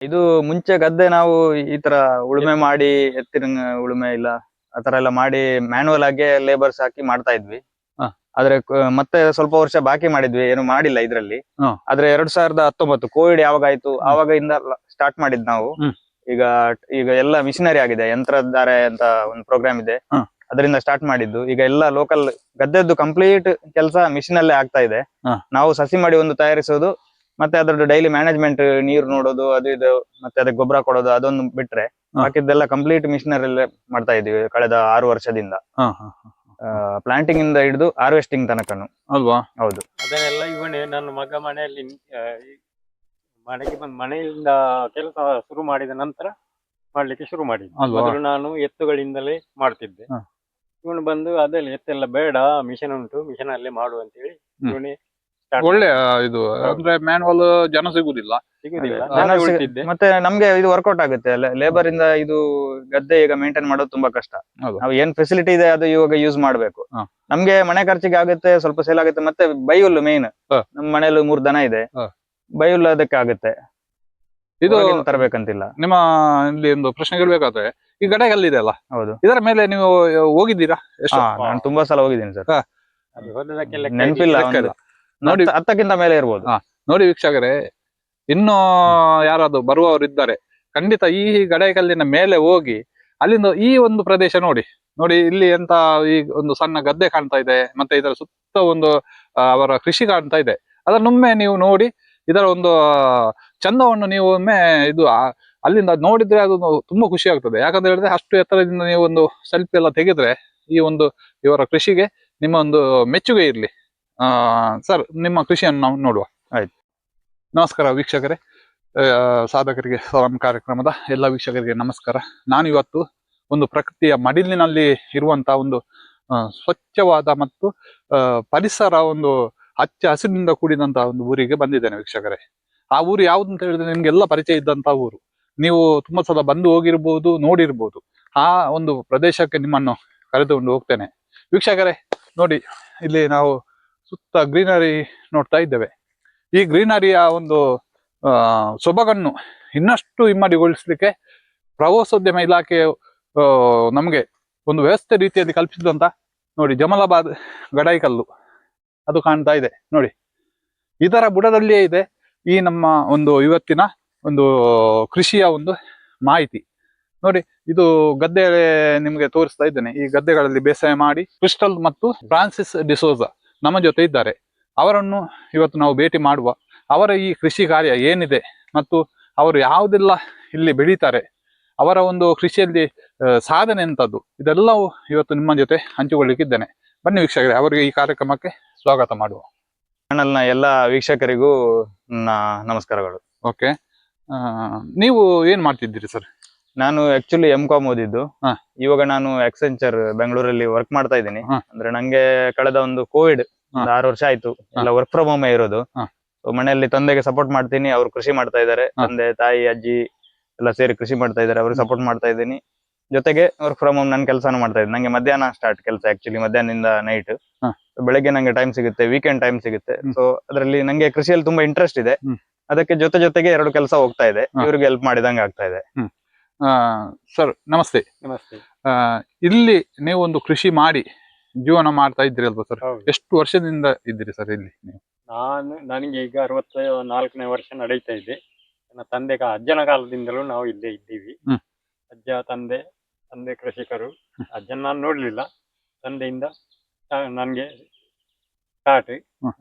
ಇದು ಮುಂಚೆ ಗದ್ದೆ ನಾವು ಈ ತರ ಉಳುಮೆ ಮಾಡಿ ಎತ್ತಿನ ಉಳುಮೆ ಇಲ್ಲ ಆತರ ಎಲ್ಲ ಮಾಡಿ ಮ್ಯಾನುವಲ್ ಆಗಿ ಲೇಬರ್ಸ್ ಹಾಕಿ ಮಾಡ್ತಾ ಇದ್ವಿ ಹ. ಆದ್ರೆ ಕ- ಮತ್ತೆ ಸ್ವಲ್ಪ ವರ್ಷ ಬಾಕಿ ಮಾಡಿದ್ವಿ ಏನು ಮಾಡಿಲ್ಲ ಇದ್ರಲ್ಲಿ ಹ. ಆದ್ರೆ ಎರಡ್ ಸಾವಿರದ ಹತ್ತೊಂಬತ್ತು ಕೋವಿಡ್ ಯಾವಾಗ ಆಯ್ತು ಆವಾಗಿಂದ ಸ್ಟಾರ್ಟ್ ಮಾಡಿದ್ ನಾವು ಹ್ಮ್. ಈಗ ಈಗ ಎಲ್ಲ ಮಿಷಿನರಿ ಆಗಿದೆ ಯಂತ್ರಧಾರೆ ಅಂತ ಒಂದು ಪ್ರೋಗ್ರಾಮ್ ಇದೆ ಹ. ಅದರಿಂದ ಸ್ಟಾರ್ಟ್ ಮಾಡಿದ್ದು ಈಗ ಎಲ್ಲ ಲೋಕಲ್ ಗದ್ದೆದ್ದು ಕಂಪ್ಲೀಟ್ ಕೆಲಸ ಮಿಷಿನ್ ಅಲ್ಲೇ ಆಗ್ತಾ ಇದೆ ಹ. ನಾವು ಸಸಿ ಮಾಡಿ ಒಂದು ತಯಾರಿಸೋದು ಮತ್ತೆ ಅದ್ರದ್ದು ಡೈಲಿ ಮ್ಯಾನೇಜ್ಮೆಂಟ್ ನೀರು ನೋಡೋದು ಅದು ಇದು ಮತ್ತೆ ಅದಕ್ಕೆ ಗೊಬ್ಬರ ಕೊಡೋದು ಅದೊಂದು ಬಿಟ್ರೆ. ಬಾಕಿದ್ದೆಲ್ಲ ಕಂಪ್ಲೀಟ್ ಮಿಷನರಿ ಮಾಡ್ತಾ ಇದೀವಿ ಕಳೆದ ಆರು ವರ್ಷದಿಂದ ಹಾ ಹಾ ಹಾ. ಪ್ಲಾಂಟಿಂಗ್ ಇಂದ ಹಿಡಿದು ಹಾರ್ವೆಸ್ಟಿಂಗ್ ತನಕನು ಅಲ್ವಾ ಹೌದು ಅದನ್ನೆಲ್ಲ ಇವನೇ ನನ್ನ ಮಗ ಮನೆಯಲ್ಲಿ ಆ, ಈ ಮನೆಗೆ ಬಂದ ಮನೆಯಿಂದ ಕೆಲಸ ಶುರು ಮಾಡಿದ ನಂತರ ಮಾಡ್ಲಿಕ್ಕೆ ಶುರು ಮಾಡಿದ್ದೆ ಅಲ್ವಾ? ಮೊದಲು ನಾನು ಎತ್ತುಗಳಿಂದಲೇ ಮಾಡ್ತಿದ್ದೆ ಹ. ಇವನು ಬಂದು ಅದೆಲ್ಲ ಎತ್ತೆಲ್ಲ ಬೇಡ ಮಿಷನ್ ಉಂಟು ಮಿಷನ್ ಅಲ್ಲೇ ಮಾಡು ಅಂತ ಹೇಳಿ ಹ್ಮ್. ಇವನೇ ಒಳ್ಳೆ ಇದು ಅಂದ್ರೆ ಮ್ಯಾನ್ವಲ್ ಜನ ಸಿಗುದಿಲ್ಲ. ನಾನೇ ಉಳ್ತಿದ್ದೆ ಮತ್ತೆ ನಮ್ಗೆ ಇದು ವರ್ಕೌಟ್ ಆಗುತ್ತೆ. ಲೇಬರ್ ಇಂದ ಇದು ಗದ್ದೆ ಈಗ ಮೇಂಟೈನ್ ಮಾಡೋದು ತುಂಬಾ ಕಷ್ಟ. ಹೌದು. ನಾವು ಏನ್ ಫೆಸಿಲಿಟಿ ಇದೆ ಅದು ಇವಾಗ ಯೂಸ್ ಮಾಡ್ಬೇಕು. ಹ. ನಮ್ಗೆ ಮನೆ ಖರ್ಚಿಗೆ ಆಗುತ್ತೆ ಸ್ವಲ್ಪ ಸೇಲ್ ಆಗುತ್ತೆ ಮತ್ತೆ ಬೈಹುಲ್ಲು ಮೇನ್ ನಮ್ ನಮ್ಮ ಮನೇಲಿ ಮೂರ್ ದನ ಇದೆ. ಹ. ಅದಕ್ಕೆ ಆಗುತ್ತೆ ಇದು ಹೊರಗಿಂದ ತರಬೇಕಂತಿಲ್ಲ. ನಿಮ್ಮ ಇಲ್ಲಿ ಒಂದು ಪ್ರಶ್ನೆ ಕೇಳ್ಬೇಕಾದ್ರೆ ಈ ಗಡೆಗಲ್ಲಿದೆ ಅಲ್ಲ? ಹೌದು. ಇದರ ಮೇಲೆ ನೀವು ಹೋಗಿದ್ದೀರಾ? ಎಷ್ಟು? ನಾನು ತುಂಬಾ ಸಲ ಹೋಗಿದ್ದೀನಿ ಸರ್. ಅದು ನೆನಪಿಲ್ಲ ಲೆಕ್ಕ ಇಲ್ಲ. ನೋಡಿ- ಹತ್ತ- ಹತ್ತಕ್ಕಿಂತ ಮೇಲೆ ಇರ್ಬೋದು. ನೋಡಿ ವೀಕ್ಷಕರೇ ಇನ್ನು ಯಾರಾದ್ರು ಬರುವವರು ಇದ್ದಾರೆ ಖಂಡಿತ ಈ ಗಡೈಕಲ್ಲಿನ ಮೇಲೆ ಹೋಗಿ ಅಲ್ಲಿಂದ ಈ ಒಂದು ಪ್ರದೇಶ ನೋಡಿ ನೋಡಿ ಇಲ್ಲಿ ಎಂತ ಈ ಒಂದು ಸಣ್ಣ ಗದ್ದೆ ಕಾಣ್ತಾ ಇದೆ ಮತ್ತೆ ಇದರ ಸುತ್ತ ಒಂದು ಅವರ ಕೃಷಿ ಕಾಣ್ತಾ ಇದೆ. ಅದನ್ನೊಮ್ಮೆ ನೀವು ನೋಡಿ ಇದರ ಒಂದು ಚಂದವನ್ನು ನೀವು ಒಮ್ಮೆ ಇದು ಅಲ್ಲಿಂದ ನೋಡಿದ್ರೆ ಅದು ತುಂಬಾ ಖುಷಿ ಆಗ್ತದೆ. ಯಾಕಂತ ಹೇಳಿದ್ರೆ ಅಷ್ಟು ಎತ್ತರದಿಂದ ನೀವು ಒಂದು ಸೆಲ್ಫಿ ಎಲ್ಲ ತೆಗೆದ್ರೆ ಈ ಒಂದು ಇವರ ಕೃಷಿಗೆ ನಿಮ್ಮ ಒಂದು ಮೆಚ್ಚುಗೆ ಇರಲಿ. ಸರ್, ನಿಮ್ಮ ಕೃಷಿಯನ್ನು ನಾವು ನೋಡುವ. ಆಯ್ತು. ನಮಸ್ಕಾರ ವೀಕ್ಷಕರೇ. ಸಾಧಕರಿಗೆ ಸಲಂ ಕಾರ್ಯಕ್ರಮದ ಎಲ್ಲ ವೀಕ್ಷಕರಿಗೆ ನಮಸ್ಕಾರ. ನಾನು ಇವತ್ತು ಒಂದು ಪ್ರಕೃತಿಯ ಮಡಿಲಿನಲ್ಲಿ ಇರುವಂತಹ ಒಂದು ಸ್ವಚ್ಛವಾದ ಮತ್ತು ಪರಿಸರ ಒಂದು ಹಚ್ಚ ಹಸಿರಿನಿಂದ ಕೂಡಿದಂತಹ ಒಂದು ಊರಿಗೆ ಬಂದಿದ್ದೇನೆ ವೀಕ್ಷಕರೇ. ಆ ಊರು ಯಾವ್ದು ಅಂತ ಹೇಳಿದ್ರೆ ನಿಮ್ಗೆಲ್ಲ ಪರಿಚಯ ಇದ್ದಂತಹ ಊರು. ನೀವು ತುಂಬಾ ಸಲ ಬಂದು ಹೋಗಿರ್ಬೋದು, ನೋಡಿರ್ಬೋದು. ಆ ಒಂದು ಪ್ರದೇಶಕ್ಕೆ ನಿಮ್ಮನ್ನು ಕರೆದುಕೊಂಡು ಹೋಗ್ತೇನೆ. ವೀಕ್ಷಕರೇ, ನೋಡಿ, ಇಲ್ಲಿ ನಾವು ಸುತ್ತ ಗ್ರೀನರಿ ನೋಡ್ತಾ ಇದ್ದೇವೆ. ಈ ಗ್ರೀನರಿಯ ಒಂದು ಸೊಬಗನ್ನು ಇನ್ನಷ್ಟು ಇಮ್ಮಡಿಗೊಳಿಸಲಿಕ್ಕೆ ಪ್ರವಾಸೋದ್ಯಮ ಇಲಾಖೆ ನಮಗೆ ಒಂದು ವ್ಯವಸ್ಥೆ ರೀತಿಯಲ್ಲಿ ಕಲ್ಪಿಸಿದಂತ ನೋಡಿ, ಜಮಲಾಬಾದ್ ಗಡಾಯಿಕಲ್ಲು ಅದು ಕಾಣ್ತಾ ಇದೆ. ನೋಡಿ, ಇದರ ಬುಡದಲ್ಲಿಯೇ ಇದೆ ಈ ನಮ್ಮ ಒಂದು ಇವತ್ತಿನ ಒಂದು ಕೃಷಿಯ ಒಂದು ಮಾಹಿತಿ. ನೋಡಿ, ಇದು ಗದ್ದೆ ನಿಮಗೆ ತೋರಿಸ್ತಾ ಇದ್ದೇನೆ. ಈ ಗದ್ದೆಗಳಲ್ಲಿ ಬೇಸಾಯ ಮಾಡಿ ಕ್ರಿಸ್ಟಲ್ ಮತ್ತು ಫ್ರಾನ್ಸಿಸ್ ಡಿಸೋಜ ನಮ್ಮ ಜೊತೆ ಇದ್ದಾರೆ. ಅವರನ್ನು ಇವತ್ತು ನಾವು ಭೇಟಿ ಮಾಡುವ. ಅವರ ಈ ಕೃಷಿ ಕಾರ್ಯ ಏನಿದೆ ಮತ್ತು ಅವರು ಯಾವುದೆಲ್ಲ ಇಲ್ಲಿ ಬೆಳೀತಾರೆ ಅವರ ಒಂದು ಕೃಷಿಯಲ್ಲಿ ಸಾಧನೆ ಎಂಥದ್ದು ಇದೆಲ್ಲವೂ ಇವತ್ತು ನಿಮ್ಮ ಜೊತೆ ಹಂಚಿಕೊಳ್ಳಿಕ್ಕಿದ್ದೇನೆ. ಬನ್ನಿ ವೀಕ್ಷಕರೇ ಅವರಿಗೆ ಈ ಕಾರ್ಯಕ್ರಮಕ್ಕೆ ಸ್ವಾಗತ ಮಾಡುವ. ಚಾನಲ್ನ ಎಲ್ಲ ಎಲ್ಲಾ ವೀಕ್ಷಕರಿಗೂ ನನ್ನ ನಮಸ್ಕಾರಗಳು. ಓಕೆ. ನೀವು ಏನು ಮಾಡ್ತಿದ್ದೀರಿ ಸರ್? ನಾನು ಆಕ್ಚುಲಿ ಎಂ ಕಾಮ್ ಓದಿದ್ದು. ಹಾ. ಇವಾಗ ನಾನು ಎಕ್ಸೆಂಚರ್ ಬೆಂಗಳೂರಲ್ಲಿ ವರ್ಕ್ ಮಾಡ್ತಾ ಇದ್ದೀನಿ. ಹಾ. ಅಂದ್ರೆ ನಂಗೆ ಕಳೆದ ಒಂದು ಕೋವಿಡ್ ಆರು ವರ್ಷ ಆಯ್ತು. ಎಲ್ಲ ವರ್ಕ್ ಫ್ರಮ್ ಹೋಮ್ ಇರೋದು. ಹಾ. So ಮನೆಯಲ್ಲಿ ತಂದೆಗೆ ಸಪೋರ್ಟ್ ಮಾಡ್ತೀನಿ ಅವ್ರು ಕೃಷಿ ಮಾಡ್ತಾ ಇದ್ದಾರೆ. ಹಾ. ತಂದೆ ತಾಯಿ ಅಜ್ಜಿ ಎಲ್ಲ ಸೇರಿ ಕೃಷಿ ಮಾಡ್ತಾ ಇದ್ದಾರೆ. ಅವ್ರಿಗೆ ಸಪೋರ್ಟ್ ಮಾಡ್ತಾ ಇದ್ದೀನಿ. ಜೊತೆಗೆ ವರ್ಕ್ ಫ್ರಮ್ ಹೋಮ್ ನನ್ನ ಕೆಲಸನೂ ಮಾಡ್ತಾ ಇದ್ದೀನಿ. ನಂಗೆ ಮಧ್ಯಾಹ್ನ ಸ್ಟಾರ್ಟ್ ಕೆಲಸ ಆಕ್ಚುಲಿ ಮಧ್ಯಾಹ್ನದಿಂದ ನೈಟ್ ಹಾ. ಬೆಳಗ್ಗೆ ನಂಗೆ ಟೈಮ್ ಸಿಗುತ್ತೆ ವೀಕೆಂಡ್ ಟೈಮ್ ಸಿಗುತ್ತೆ. ಹ್ಮ್. ಸೊ ಅದರಲ್ಲಿ ನಂಗೆ ಕೃಷಿಯಲ್ಲಿ ತುಂಬಾ ಇಂಟ್ರೆಸ್ಟ್ ಇದೆ. ಹ್ಮ್. ಅದಕ್ಕೆ ಜೊತೆ ಜೊತೆಗೆ ಎರಡು ಕೆಲಸ ಹೋಗ್ತಾ ಇದೆ. ಹಾ. ಇವ್ರಿಗೆ ಹೆಲ್ಪ್ ಮಾಡಿದಂಗೆ ಆಗ್ತಾ ಇದೆ. ಸರ್ ನಮಸ್ತೆ. ನಮಸ್ತೆ. ಇಲ್ಲಿ ನೀವು ಒಂದು ಕೃಷಿ ಮಾಡಿ ಜೀವನ ಮಾಡ್ತಾ ಇದ್ರಿ ಅಲ್ವಾ ಸರ್? ಎಷ್ಟು ವರ್ಷದಿಂದ ಇದ್ದೀರಿ ಸರ್ ಇಲ್ಲಿ ನೀವು? ನಾನು ನನಗೆ ಈಗ ಅರವತ್ತ ನಾಲ್ಕನೇ ವರ್ಷ ನಡೀತಾ ಇದೆ. ನನ್ನ ತಂದೆ ಅಜ್ಜನ ಕಾಲದಿಂದಲೂ ನಾವು ಇಲ್ಲೇ ಇದ್ದೀವಿ. ಅಜ್ಜ ತಂದೆ ತಂದೆ ಕೃಷಿಕರು. ಅಜ್ಜನ ನಾನು ನೋಡ್ಲಿಲ್ಲ. ತಂದೆಯಿಂದ ನನಗೆ ನನ್ಗೆ ಸ್ಟಾರ್ಟ್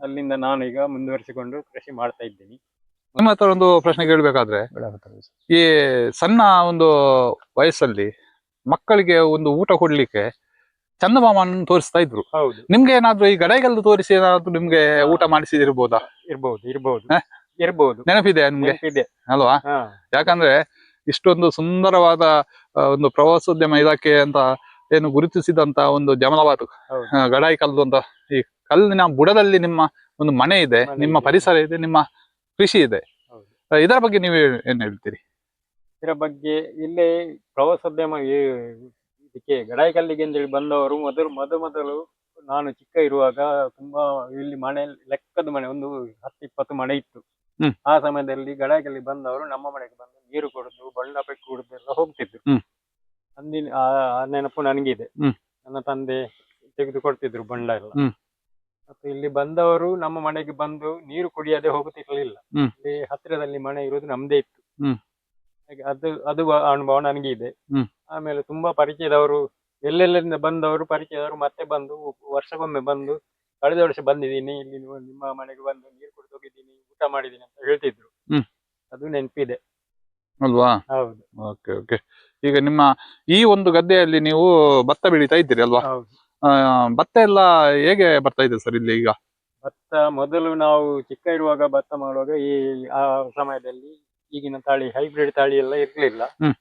ಅಲ್ಲಿಂದ ನಾನು ಈಗ ಮುಂದುವರಿಸಿಕೊಂಡು ಕೃಷಿ ಮಾಡ್ತಾ ಇದ್ದೀನಿ. ನಿಮ್ಮ ಹತ್ರ ಒಂದು ಪ್ರಶ್ನೆ ಕೇಳಬೇಕಾದ್ರೆ ಈ ಸಣ್ಣ ಒಂದು ವಯಸ್ಸಲ್ಲಿ ಮಕ್ಕಳಿಗೆ ಒಂದು ಊಟ ಕೊಡ್ಲಿಕ್ಕೆ ಚಂದಮಾಮನ ತೋರಿಸ್ತಾ ಇದ್ರು. ನಿಮ್ಗೆ ಏನಾದ್ರು ಈ ಗಡೈಗಲ್ಲು ತೋರಿಸಿ ಏನಾದ್ರು ನಿಮ್ಗೆ ಊಟ ಮಾಡಿಸಿದಿರ್ಬೋದಾ? ಇರ್ಬಹುದು ಇರ್ಬಹುದು ಇರ್ಬೋದು. ಇರ್ಬಹುದು ನೆನಪಿದೆ ನಿಮ್ಗೆ? ಅಲ್ವಾ? ಯಾಕಂದ್ರೆ ಇಷ್ಟೊಂದು ಸುಂದರವಾದ ಒಂದು ಪ್ರವಾಸೋದ್ಯಮ ಇಲಾಖೆ ಅಂತ ಏನು ಗುರುತಿಸಿದಂತ ಒಂದು ಜಮಲವಾತು ಗಡಾಯಿ ಕಲ್ಲು ಅಂತ. ಈ ಕಲ್ಲಿನ ಬುಡದಲ್ಲಿ ನಿಮ್ಮ ಒಂದು ಮನೆ ಇದೆ ನಿಮ್ಮ ಪರಿಸರ ಇದೆ ನಿಮ್ಮ ಕೃಷಿ ಇದೆ. ಇದರ ಬಗ್ಗೆ ನೀವು ಏನ್ ಹೇಳ್ತೀರಿ? ಇದರ ಬಗ್ಗೆ ಇಲ್ಲಿ ಪ್ರವಾಸೋದ್ಯಮ ಇದಕ್ಕೆ ಗಡಾಯಿಕಲ್ಲಿಗೆ ಅಂತೇಳಿ ಬಂದವರು ಮೊದಲು ಮೊದ ಮೊದಲು ನಾನು ಚಿಕ್ಕ ಇರುವಾಗ ತುಂಬಾ ಇಲ್ಲಿ ಮನೆ ಲೆಕ್ಕದ ಮನೆ ಒಂದು ಹತ್ತು ಇಪ್ಪತ್ತು ಮನೆ ಇತ್ತು. ಆ ಸಮಯದಲ್ಲಿ ಗಡಾಯಿಕಲ್ಲಿ ಬಂದವರು ನಮ್ಮ ಮನೆಗೆ ಬಂದು ನೀರು ಕೊಡುದು ಬಣ್ಣ ಪೆಟ್ಟು ಕುಡುದು ಎಲ್ಲ ಹೋಗ್ತಿದ್ರು. ಅಂದಿನ ಆ ನೆನಪು ನನಗಿದೆ. ನನ್ನ ತಂದೆ ತೆಗೆದು ಕೊಡ್ತಿದ್ರು ಬಂಡ ಎಲ್ಲ. ಮತ್ತು ಇಲ್ಲಿ ಬಂದವರು ನಮ್ಮ ಮನೆಗೆ ಬಂದು ನೀರು ಕುಡಿಯದೆ ಹೋಗುತ್ತಿರಲಿಲ್ಲ. ಹ್ಮ್. ಇಲ್ಲಿ ಹತ್ತಿರದಲ್ಲಿ ಮನೆ ಇರುವುದು ನಮ್ದೇ ಇತ್ತು. ಹ್ಮ್. ಹಾಗೆ ಅದು ಅದು ಅನುಭವ ನನಗೆ ಇದೆ. ಹ್ಮ್. ಆಮೇಲೆ ತುಂಬಾ ಪರಿಚಯದವರು ಎಲ್ಲೆಲ್ಲಿಂದ ಬಂದವರು ಪರಿಚಯದವರು ಮತ್ತೆ ಬಂದು ವರ್ಷಕ್ಕೊಮ್ಮೆ ಬಂದು ಕಳೆದ ವರ್ಷ ಬಂದಿದ್ದೀನಿ. ಇಲ್ಲಿ ನೀವು- ನಿಮ್ಮ ಮನೆಗೆ ಬಂದು ನೀರು ಕುಡಿದು ಹೋಗಿದ್ದೀನಿ ಊಟ ಮಾಡಿದ್ದೀನಿ ಅಂತ ಹೇಳ್ತಿದ್ರು. ಹ್ಮ್. ಅದು ನೆನಪಿದೆ. ಅಲ್ವಾ? ಹೌದು. Okay okay. ಈಗ ನಿಮ್ಮ ಈ ಒಂದು ಗದ್ದೆಯಲ್ಲಿ ನೀವು ಭತ್ತ ಬೆಳೀತಾ ಇದ್ದೀರಿ ಅಲ್ವಾ? ಹೌದು. ಭತ್ತ ಎಲ್ಲ ಹೇಗೆ ಬರ್ತಾ ಇದೆ ಸರ್ ಇಲ್ಲಿ ಈಗ ಭತ್ತ ಮೊದಲು ನಾವು ಚಿಕ್ಕ ಇರುವಾಗ ಭತ್ತ ಮಾಡುವಾಗ ಈ ಆ ಸಮಯದಲ್ಲಿ ಈಗಿನ ತಾಳಿ ಹೈಬ್ರಿಡ್ ತಾಳಿ ಎಲ್ಲ ಇರ್ಲಿಲ್ಲ ಹ್ಮ್.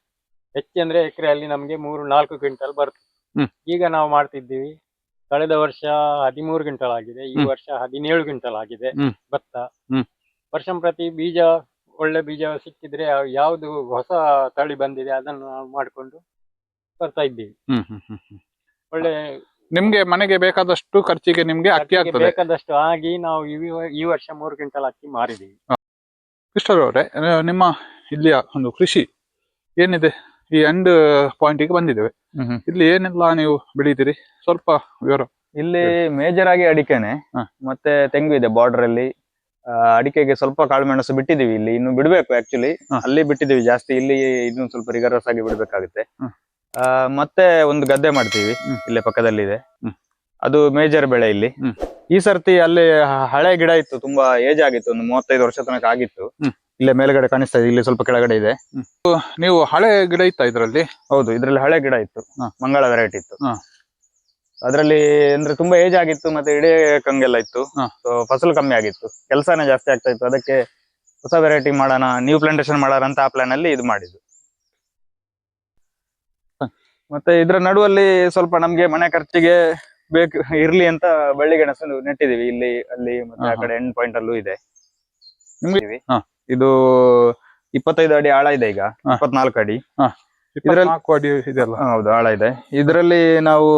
ಎಕರೆ ಅಲ್ಲಿ ನಮ್ಗೆ ಮೂರು ನಾಲ್ಕು ಕ್ವಿಂಟಲ್ ಬರ್ತದೆ ಹ್ಮ್. ಈಗ ನಾವು ಮಾಡ್ತಿದ್ದೀವಿ ಕಳೆದ ವರ್ಷ ಹದಿಮೂರು ಕ್ವಿಂಟಲ್ ಆಗಿದೆ ಈ ಹ್ಮ್. ವರ್ಷ ಹದಿನೇಳು ಕ್ವಿಂಟಲ್ ಆಗಿದೆ ಹ್ಮ್. ಭತ್ತ ಹ್ಮ್. ವರ್ಷ ಪ್ರತಿ ಬೀಜ ಒಳ್ಳೆ ಬೀಜ ಸಿಕ್ಕಿದ್ರೆ ಯಾವ- ಯಾವ್ದು ಹೊಸ ತಳಿ ಬಂದಿದೆ ಅದನ್ನು ನಾವು ಮಾಡಿಕೊಂಡು ಬರ್ತಾ ಇದ್ದೀವಿ ಹ್ಮ್ ಹ್ಮ್ ಹ್ಮ್ ಹ್ಮ್. ಒಳ್ಳೆ ನಿಮ್ಗೆ ಮನೆಗೆ ಬೇಕಾದಷ್ಟು ಖರ್ಚಿಗೆ ನಿಮ್ಗೆ ಅಕ್ಕಿ ಆಗ್ತದೆ. ಬೇಕಾದಷ್ಟು ಆಗಿ ನಾವು ಈ- ಈ ವರ್ಷ ಮೂರು ಕ್ವಿಂಟಲ್ ಅಕ್ಕಿ ಮಾರಿದೀವಿ. ಕೃಷ್ಣರ್ ಅವರೇ ಆ, ನಿಮ್ಮ ಇಲ್ಲಿಯ ಒಂದು ಕೃಷಿ ಏನಿದೆ? ಈ ಎಂಡ್ ಪಾಯಿಂಟಿಗೆ ಬಂದಿದ್ದೇವೆ. ಇಲ್ಲಿ ಏನೆಲ್ಲ ನೀವು ಬೆಳೀತೀರಿ? ಸ್ವಲ್ಪ ವಿವರ. ಇಲ್ಲಿ ಮೇಜರ್ ಆಗಿ ಅಡಿಕೆನೆ ಹ. ಮತ್ತೆ ತೆಂಗು ಇದೆ ಬಾರ್ಡರ್ ಅಲ್ಲಿ. ಆ, ಅಡಿಕೆಗೆ ಸ್ವಲ್ಪ ಕಾಳುಮೆಣಸು ಬಿಟ್ಟಿದೀವಿ ಇಲ್ಲಿ ಇನ್ನು ಬಿಡ್ಬೇಕು ಆಕ್ಚುಲಿ ಹ. ಅಲ್ಲಿ ಬಿಟ್ಟಿದೀವಿ ಜಾಸ್ತಿ ಇಲ್ಲಿ ಇನ್ನು ಸ್ವಲ್ಪ ರಿಗರಸ್ ಆಗಿ ಬಿಡ್ಬೇಕಾಗುತ್ತೆ. ಆ, ಮತ್ತೆ ಒಂದು ಗದ್ದೆ ಮಾಡ್ತೀವಿ. ಇಲ್ಲೇ ಪಕ್ಕದಲ್ಲಿ ಇದೆ ಹ್ಮ್. ಅದು ಮೇಜರ್ ಬೆಳೆ ಇಲ್ಲಿ ಹ್ಮ್. ಈ ಸರ್ತಿ ಅಲ್ಲಿ ಹ- ಹಳೆ ಗಿಡ ಇತ್ತು ತುಂಬಾ ಏಜ್ ಆಗಿತ್ತು ಒಂದು ಮೂವತ್ತೈದು ವರ್ಷ ತನಕ ಆಗಿತ್ತು ಹ್ಮ್. ಇಲ್ಲೇ ಮೇಲ್ಗಡೆ ಕಾಣಿಸ್ತಾ ಇದೆ ಇಲ್ಲಿ ಸ್ವಲ್ಪ ಕೆಳಗಡೆ ಇದೆ ನೀವು ಹಳೆ ಗಿಡ ಇತ್ತ ಇದರಲ್ಲಿ ಹೌದು ಇದ್ರಲ್ಲಿ ಹಳೆ ಗಿಡ ಇತ್ತು ಹ. ಮಂಗಳ ವೆರೈಟಿ ಇತ್ತು ಹ. ಅದ್ರಲ್ಲಿ ಅಂದ್ರೆ ತುಂಬಾ ಏಜ್ ಆಗಿತ್ತು ಮತ್ತೆ ಇಡೇ ಕಂಗೆಲ್ಲ ಇತ್ತು ಹ. ಸೊ ಫಸಲು ಕಮ್ಮಿ ಆಗಿತ್ತು ಕೆಲಸನೇ ಜಾಸ್ತಿ ಆಗ್ತಾ ಇತ್ತು ಅದಕ್ಕೆ ಹೊಸ ವೆರೈಟಿ ಮಾಡೋಣ ನ್ಯೂ ಪ್ಲಾಂಟೇಶನ್ ಮಾಡೋಣ ಅಂತ ಆ ಪ್ಲಾನ್ ಅಲ್ಲಿ ಇದು ಮಾಡಿದ್ದು. ಮತ್ತೆ ಇದ್ರ ನಡುವಲ್ಲಿ ಸ್ವಲ್ಪ ನಮ್ಗೆ ಮನೆ ಖರ್ಚಿಗೆ ಬೇಕು ಇರ್ಲಿ ಅಂತ ಬಳ್ಳಿ ಗೆಣಸು ನೆಟ್ಟಿದೀವಿ ಇಲ್ಲಿ ಅಲ್ಲಿ ಮತ್ತೆ ಆ. ಕಡೆ ಎಂಡ್ ಪಾಯಿಂಟ್ ಅಲ್ಲೂ ಇದೆ. ನಿಮ್ಗೆ-. ಇದು ಇಪ್ಪತ್ತೈದು ಅಡಿ ಆಳ ಇದೆ ಈಗ. ಹ. ಇಪ್ಪತ್ನಾಲ್ಕು ಅಡಿ. ಇಪ್ಪತ್ನಾಲ್ಕು ಅಡಿ ಇದೆಲ್ಲ ಹೌದು ಆಳ ಇದೆ. ಇದರಲ್ಲಿ ನಾವು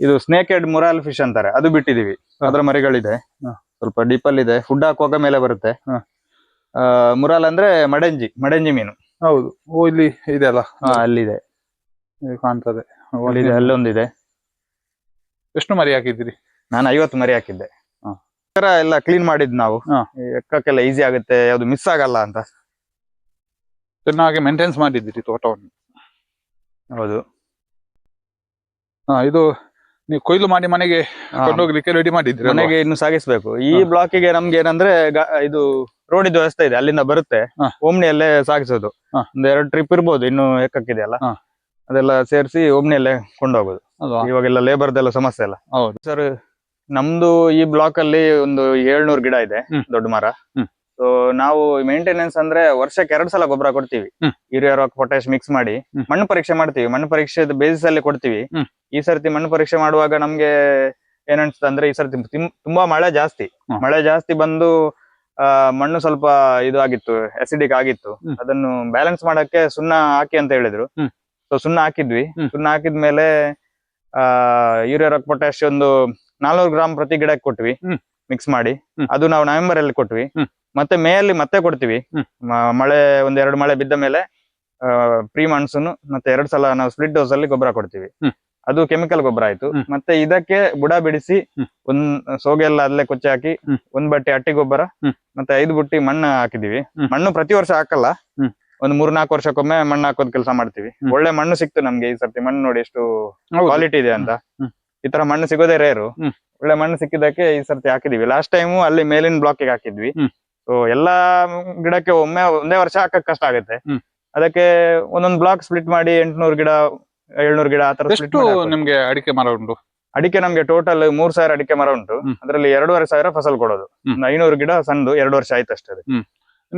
ಇದು ಸ್ನೇಕ್ ಹೆಡ್ ಮುರಾಲ್ ಫಿಶ್ ಅಂತಾರೆ. ಅದು ಬಿಟ್ಟಿದೀವಿ. ಅದ್ರ ಮರಿಗಳಿದೆ. ಹ. ಸ್ವಲ್ಪ ಡೀಪ್ ಅಲ್ಲಿ ಇದೆ ಫುಡ್ ಹಾಕುವಾಗ ಮೇಲೆ ಬರುತ್ತೆ. ಹ. ಮುರಾಲ್ ಅಂದ್ರೆ ಮಡಂಜಿ ಮಡಂಜಿ ಮೀನು. ಹೌದು. ಓ ಇಲ್ಲಿ ಇದೆಯಲ್ಲ? ಹಾ, ಅಲ್ಲಿದೆ. ಕಾಣ್ತದೆ. ಅಲ್ಲಿದೆ ಅಲ್ಲೊಂದಿದೆ ಎಷ್ಟು ಮರಿ ಹಾಕಿದ್ದೀರಿ? ನಾನು ಐವತ್ತು ಮರಿ ಹಾಕಿದ್ದೆ. ತರ ಎಲ್ಲ ಕ್ಲೀನ್ ಮಾಡಿದ್ ನಾವು. ಹಾ. ಈ ಎಕ್ಕಕ್ಕೆಲ್ಲ ಈಸಿ ಆಗುತ್ತೆ ಯಾವ್ದು ಮಿಸ್ ಆಗಲ್ಲ ಅಂತ. ಚೆನ್ನಾಗಿ ಮೇಂಟೆನ್ಸ್ ಮಾಡಿದ್ದೀರಿ ತೋಟವನ್ನು. ಹೌದು. ಹಾ ಇದು ನೀವು ಕೊಯ್ಲು ಮಾಡಿ ಮನೆಗೆ ಕೊಂಡೋಗ್ಲಿಕ್ಕೆ ರೆಡಿ ಮಾಡಿದ್ದೀರಿ ಅಲ್ವಾ? ಮನೆಗೆ ಇನ್ನು ಸಾಗಿಸ್ಬೇಕು. ಈ ಬ್ಲಾಕ್ ಬ್ಲಾಕಿಗೆ ನಮ್ಗೆ ಏನಂದ್ರೆ ಗ- ಇದು ರೋಡಿದ್ದು ವ್ಯವಸ್ಥೆ ಇದೆ ಅಲ್ಲಿಂದ ಬರುತ್ತೆ. ಹ. ಓಮ್ನಿಯಲ್ಲೇ ಸಾಗಿಸೋದು. ಹಾ. ಒಂದ್ ಎರಡು ಟ್ರಿಪ್ ಇರ್ಬೋದು ಇನ್ನು ಎಕ್ಕಕ್ಕಿದೆಯಲ್ಲ ಹ. ಅದೆಲ್ಲ ಸೇರಿಸಿ ಓಮ್ನಿಯಲ್ಲೇ ಕೊಂಡೋಗೋದು. ಅಲ್ವಾ? ಇವಾಗೆಲ್ಲ ಲೇಬರ್ದೆಲ್ಲ ಸಮಸ್ಯೆ ಇಲ್ಲ ಹೌದು. ಸರ್ ನಮ್ದು ಈ ಬ್ಲಾಕ್ ಅಲ್ಲಿ ಒಂದು ಏಳ್ನೂರು ಗಿಡ ಇದೆ ದೊಡ್ಡ ಮರ. ಸೊ ನಾವು ಮೇಂಟೆನೆನ್ಸ್ ಅಂದ್ರೆ ವರ್ಷಕ್ಕೆ ಎರಡ್ ಸಲ ಗೊಬ್ಬರ ಕೊಡ್ತೀವಿ. ಯೂರಿಯಾ ರಾಕ್ ಪೊಟ್ಯಾಶ್ ಮಿಕ್ಸ್ ಮಾಡಿ. ಮಣ್ಣು ಪರೀಕ್ಷೆ ಮಾಡ್ತೀವಿ. ಮಣ್ಣು ಪರೀಕ್ಷೆ ಬೇಸಿಸ್ ಅಲ್ಲಿ ಕೊಡ್ತೀವಿ. ಈ ಸರ್ತಿ ಮಣ್ಣು ಪರೀಕ್ಷೆ ಮಾಡುವಾಗ ನಮ್ಗೆ ಏನನ್ಸುತ್ತೆ ಅಂದ್ರೆ ಈ ಸರ್ತಿ ತುಂಬಾ ಮಳೆ ಜಾಸ್ತಿ. ಮಳೆ ಜಾಸ್ತಿ ಬಂದು ಆ, ಮಣ್ಣು ಸ್ವಲ್ಪ ಇದು ಆಗಿತ್ತು ಅಸಿಡಿಕ್ ಆಗಿತ್ತು. ಅದನ್ನು ಬ್ಯಾಲೆನ್ಸ್ ಮಾಡಕ್ಕೆ ಸುಣ್ಣ ಹಾಕಿ ಅಂತ ಹೇಳಿದ್ರು. ಸೊ ಸುಣ್ಣ ಹಾಕಿದ್ವಿ. ಸುಣ್ಣ ಹಾಕಿದ್ಮೇಲೆ ಆ ಯೂರಿಯಾ ರಾಕ್ ಪೊಟ್ಯಾಶ್ ಒಂದು ನಾಲ್ನೂರು ಗ್ರಾಮ್ ಪ್ರತಿ ಗಿಡಕ್ಕೆ ಕೊಟ್ವಿ ಮಿಕ್ಸ್ ಮಾಡಿ ಅದು ನಾವು ನವೆಂಬರ್ ಅಲ್ಲಿ ಕೊಟ್ವಿ ಮತ್ತೆ ಮೇ ಅಲ್ಲಿ ಮತ್ತೆ ಕೊಡ್ತೀವಿ ಮ- ಮಳೆ ಒಂದ್ ಎರಡು ಮಳೆ ಬಿದ್ದ ಮೇಲೆ ಪ್ರೀ ಮಾನ್ಸೂನ್ ಮತ್ತೆ ಎರಡ್ ಸಲ ನಾವು ಸ್ಪ್ಲಿಟ್ ಡೋಸ್ ಅಲ್ಲಿ ಗೊಬ್ಬರ ಕೊಡ್ತೀವಿ ಹ್ಮ್. ಅದು ಕೆಮಿಕಲ್ ಗೊಬ್ಬರ ಆಯ್ತು ಹ್ಮ್. ಮತ್ತೆ ಇದಕ್ಕೆ ಬುಡ ಬಿಡಿಸಿ ಹ್ಮ್. ಒಂದ್ ಸೋಗೆ ಎಲ್ಲ ಅಲ್ಲೇ ಕೊಚ್ಚಿ ಹಾಕಿ ಹ್ಮ್. ಒಂದ್ ಬಟ್ಟೆ ಅಟ್ಟಿ ಗೊಬ್ಬರ ಹ್ಮ್. ಮತ್ತೆ ಐದು ಬುಟ್ಟಿ ಮಣ್ಣು ಹಾಕಿದೀವಿ ಹ್ಮ್. ಮಣ್ಣು ಪ್ರತಿ ವರ್ಷ ಹಾಕಲ್ಲ ಹ್ಮ್. ಒಂದ್ ಮೂರ್ ನಾಲ್ಕು ವರ್ಷಕ್ಕೊಮ್ಮೆ ಮಣ್ಣು ಹಾಕೋದ್ ಕೆಲಸ ಮಾಡ್ತೀವಿ. ಒಳ್ಳೆ ಮಣ್ಣು ಸಿಕ್ತು ನಮ್ಗೆ ಈ ಸರ್ತಿ ಮಣ್ಣು ನೋಡಿ ಎಷ್ಟು ಕ್ವಾಲಿಟಿ ಇದೆ ಅಂತ. ಈ ತರ ಮಣ್ಣು ಸಿಗೋದೇ ರೇರು ಒಳ್ಳೆ ಮಣ್ಣು ಸಿಕ್ಕಿದ್ದಕ್ಕೆ ಈ ಸರ್ತಿ ಹಾಕಿದೀವಿ. ಲಾಸ್ಟ್ ಟೈಮು ಅಲ್ಲಿ ಮೇಲಿನ ಬ್ಲಾಕ್ ಹಾಕಿದ್ವಿ. ಹ್ಮ್. ಸೊ ಎಲ್ಲಾ ಗಿಡಕ್ಕೆ ಒಮ್ಮೆ ಒಂದೇ ವರ್ಷ ಹಾಕಕ್ ಕಷ್ಟ ಆಗುತ್ತೆ. ಅದಕ್ಕೆ ಒಂದೊಂದ್ ಬ್ಲಾಕ್ ಸ್ಪ್ಲಿಟ್ ಮಾಡಿ ಎಂಟ್ನೂರು ಗಿಡ ಏಳ್ನೂರು ಗಿಡ ಆತರ. ನಿಮ್ಗೆ ಅಡಿಕೆ ಮರ ಉಂಟು? ಅಡಿಕೆ ನಮ್ಗೆ ಟೋಟಲ್ ಮೂರ್ ಸಾವಿರ ಅಡಿಕೆ ಮರ ಉಂಟು. ಅದ್ರಲ್ಲಿ ಎರಡೂವರೆ ಸಾವಿರ ಫಸಲ್ ಕೊಡೋದು. ಐನೂರು ಗಿಡ ಸಣ್ಣದು ಎರಡು ವರ್ಷ ಆಯ್ತು ಅಷ್ಟೇ ಅದು.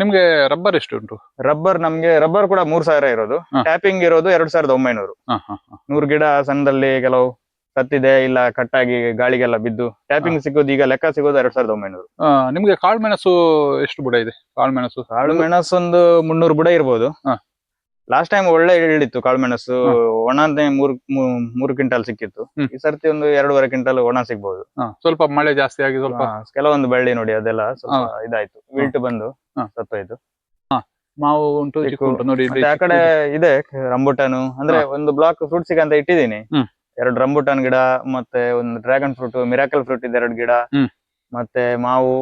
ನಿಮ್ಗೆ ರಬ್ಬರ್ ಎಷ್ಟು ಉಂಟು ರಬ್ಬರ್ ನಮ್ಗೆ ರಬ್ಬರ್ ಕೂಡ ಮೂರ್ ಸಾವಿರ ಇರೋದು. ಟ್ಯಾಪಿಂಗ್ ಇರೋದು ಎರಡ್ ಸಾವಿರದ ಒಂಬೈನೂರು. ನೂರ್ ಗಿಡ ಸಣ್ಣದಲ್ಲಿ ಕೆಲವು ಸತ್ತಿದೆ ಇಲ್ಲ ಕಟ್ಟಾಗಿ ಗಾಳಿಗೆಲ್ಲ ಬಿದ್ದು. ಟ್ಯಾಪಿಂಗ್ ಸಿಗೋದು ಈಗ ಲೆಕ್ಕ ಸಿಗೋದು ಎರಡ್ ಸಾವಿರದ ಒಂಬೈನೂರು. ನಿಮ್ಗೆ ನಿಮ್ಗೆ ಕಾಳುಮೆಣಸು ಎಷ್ಟು ಬುಡ ಇದೆ? ಕಾಳುಮೆಣಸು ಕಾಳು ಮೆಣಸು? ಒಂದು ಮುನ್ನೂರು ಬುಡ ಇರ್ಬೋದು. ಲಾಸ್ಟ್ ಟೈಮ್ ಒಳ್ಳೆ ಇಳಿತ್ತು ಕಾಳು ಮೆಣಸು. ಒಣ ಮೂರ್ ಮೂರು ಕ್ವಿಂಟಲ್ ಸಿಕ್ಕಿತ್ತು. ಈ ಸರ್ತಿ ಒಂದು ಎರಡೂವರೆ ಕ್ವಿಂಟಲ್ ಒಣ ಸಿಗ್ಬಹುದು ಸ್ವಲ್ಪ ಮಳೆ ಜಾಸ್ತಿ ಆಗಿ ಸ್ವಲ್ಪ ಕೆಲವೊಂದು ಬಳ್ಳಿ ನೋಡಿ ಅದೆಲ್ಲ ಸ್ವಲ್ಪ ಇದಾಯ್ತು. ವಿಲ್ಟ್ ಬಂದು. ಹಾ. ಸತ್ತೋಯ್ತು ಮಾವು ಉಂಟು ಚಿಕ್ಕು. ಚಿಕ್ಕು ಉಂಟು ನೋಡಿ ಇಲ್ಲಿ ಮತ್ತೆ ಆ ಕಡೆ ಇದೆ ರಂಬುಟಾನು. ಅಂದ್ರೆ ಒಂದು ಬ್ಲಾಕ್ ಫ್ರೂಟ್ಸ್ ಅಂತ ಇಟ್ಟಿದ್ದೀನಿ. ಹ್ಮ್. ಎರಡು ರಂಬುಟಾನ್ ಗಿಡ ಮತ್ತೆ ಒಂದು ಡ್ರ್ಯಾಗನ್ ಫ್ರೂಟ್ ಮಿರಾಕಲ್ ಫ್ರೂಟ್ ಇದೆ ಎರಡು ಗಿಡ. ಹ್ಮ್. ಮತ್ತೆ ಮಾವು.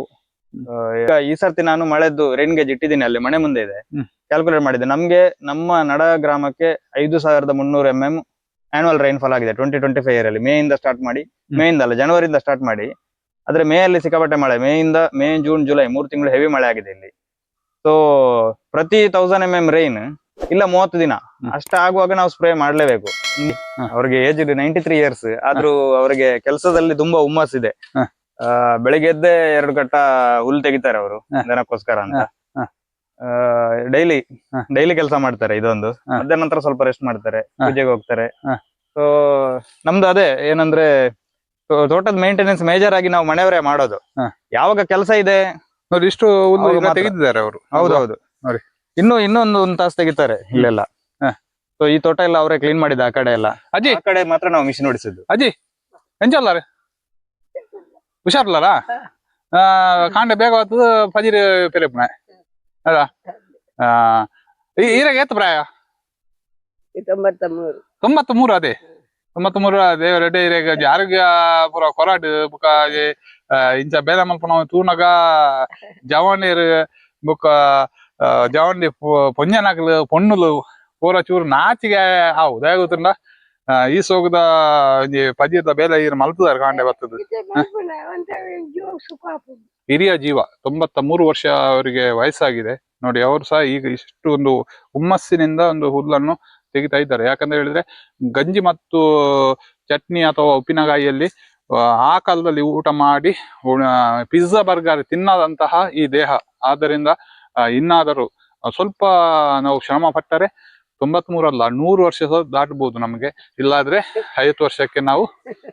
ಆ, ಈಗ ಈ ಸರ್ತಿ ನಾನು ಮಳೆದ್ದು ರೈನ್ ಗೇಜ್ ಇಟ್ಟಿದ್ದೀನಿ ಅಲ್ಲಿ ಮನೆ ಮುಂದೆ ಇದೆ. ಹ್ಮ್. ಕ್ಯಾಲ್ಕುಲೇಟ್ ಮಾಡಿದೆ. ನಮ್ಗೆ ನಮ್ಮ ನಡ ಗ್ರಾಮಕ್ಕೆ ಐದು ಸಾವಿರದ ಮುನ್ನೂರು M M annual rainfall ಆಗಿದೆ ಟ್ವೆಂಟಿ ಟ್ವೆಂಟಿ ಫೈವ್ ಇಯರ್ ಅಲ್ಲಿ. ಮೇ ಇಂದ ಸ್ಟಾರ್ಟ್ ಮಾಡಿ. ಮೇ ಇಂದ ಅಲ್ಲ ಜನವರಿಯಿಂದ ಸ್ಟಾರ್ಟ್ ಮಾಡಿ. ಆದ್ರೆ ಮೇ ಅಲ್ಲಿ ಸಿಕ್ಕಾಪಟ್ಟೆ ಮಳೆ. ಮೇ ಇಂದ ಮೇ ಜೂನ್ ಜುಲೈ ಮೂರು ತಿಂಗಳು ಹೆವಿ ಮಳೆ ಆಗಿದೆ ಇಲ್ಲಿ. ಸೊ ಪ್ರತಿ ತೌಸಂಡ್ ಎಂ ಎಂ ರೈನ್ ಇಲ್ಲ ಮೂವತ್ತು ದಿನ. ಅಷ್ಟ ಆಗುವಾಗ ನಾವು ಸ್ಪ್ರೇ ಮಾಡ್ಲೇಬೇಕು. ಅವ್ರಿಗೆ ಏಜ್ ನೈಂಟಿ ತ್ರೀ ಇಯರ್ಸ್ ಆದ್ರೂ ಅವ್ರಿಗೆ ಕೆಲಸದಲ್ಲಿ ತುಂಬಾ ಹುಮ್ಮಸ್ ಇದೆ. ಬೆಳಿಗ್ಗೆ ಎದ್ದೆ ಎರಡು ಕಟ್ಟ ಹುಲ್ ತೆಗಿತಾರೆ ಅವರು ದಿನಕ್ಕೋಸ್ಕರ ಅಂತ. ಡೈಲಿ ಡೈಲಿ ಕೆಲಸ ಮಾಡ್ತಾರೆ ಇದೊಂದು. ಮಧ್ಯಾಹ್ನಂತರ ನಂತರ ಸ್ವಲ್ಪ ರೆಸ್ಟ್ ಮಾಡ್ತಾರೆ ಪೂಜೆಗೆ ಹೋಗ್ತಾರೆ. ಸೊ ನಮ್ದು ಅದೇ ಏನಂದ್ರೆ ತೋಟದ ಮೇಂಟೆನೆನ್ಸ್ ಮೇಜರ್ ಆಗಿ ನಾವು ಮನೆಯವರೇ ಮಾಡೋದು. ಯಾವಾಗ ಕೆಲಸ ಇದೆ ನೋಡಿ ಇಷ್ಟು ಒಂದು ಈಗ ತೆಗೆದಿದ್ದಾರೆ ಅವರು. ಹೌದೌದು ನೋಡಿ. ಇನ್ನು ಇನ್ನೊಂದು ಒಂದು ತಾಸು ತೆಗಿತಾರೆ ಇಲ್ಲೆಲ್ಲ. ಹ. ಸೊ ಈ ತೋಟ ಎಲ್ಲ ಅವರೇ ಕ್ಲೀನ್ ಮಾಡಿದ ಆ ಕಡೆ ಎಲ್ಲ. ಅಜ್ಜಿ. ಆ ಕಡೆ ಮಾತ್ರ ನಾವು ಮಿಷಿನ್ ಓಡಿಸಿದ್ದು. ಅಜ್ಜಿ ಎಂಜಲ್ಲ ಹುಷಾರ್ಲಾರ ಆ ಕಾಂಡೆ ಬೇಗ ಆತು ಪಜಿರ್ ಪೆರೆ ಅದ ಆ ಈ- ಈರಾಗ ಎತ್ತು ಪ್ರಾಯ? ತೊಂಬತ್ತು ಮೂರು ಅದೇ? ತೊಂಬತ್ತು ಮೂರು ದೇವರ ಈಗ ಆರೋಗ್ಯ ಪೂರ ಕೊರಾಡ್ ಬೊಕ ಇಂಚ ಬೇಲೆ ಮಲ್ಪ ನಾವು ತೂನಗ ಜವಾನೀರ್ ಬುಕ್ಕ ಆ, ಜವಾನಿ ಪೊಂಜನಕಲು ಪೊಣ್ಣುಲು ಪೂರ ಚೂರು ನಾಚಿಗೆ ಆವು ದಯಗುತ್ತಂಡ ಈ ಸೋಗದ ಒಂಜಿ ಪದ್ಯದ ಬೇಲೆ ಇರ್ ಮಲ್ಪುದಾರ್ ಕಾಂಡೆ ಬರ್ತದ. ಹಿರಿಯ ಜೀವ ತೊಂಬತ್ತ ಮೂರು ವರ್ಷ ಅವರಿಗೆ ವಯಸ್ಸಾಗಿದೆ. ನೋಡಿ ಅವರು ಸಹ ಈಗ ಇಷ್ಟು ಒಂದು ಹುಮ್ಮಸ್ಸಿನಿಂದ ಒಂದು ಹುಲ್ಲನ್ನು ತೆಗಿತಾ ಇದ್ದಾರೆ. ಯಾಕಂತ ಹೇಳಿದ್ರೆ ಗಂಜಿ ಮತ್ತು ಚಟ್ನಿ ಅಥವಾ ಉಪ್ಪಿನಕಾಯಿಯಲ್ಲಿ ಆ, ಕಾಲದಲ್ಲಿ ಊಟ ಮಾಡಿ ಪಿಜ್ಜಾ ಬರ್ಗರ್ ತಿನ್ನದಂತಹ ಈ ದೇಹ. ಆದ್ದರಿಂದ ಇನ್ನಾದರೂ ಸ್ವಲ್ಪ ನಾವು ಶ್ರಮ ಪಟ್ಟರೆ ತೊಂಬತ್ ಮೂರಲ್ಲ ನೂರು ವರ್ಷ ಸಹ ದಾಟಬಹುದು ನಮಗೆ. ಇಲ್ಲಾದ್ರೆ ಐವತ್ತು ವರ್ಷಕ್ಕೆ ನಾವು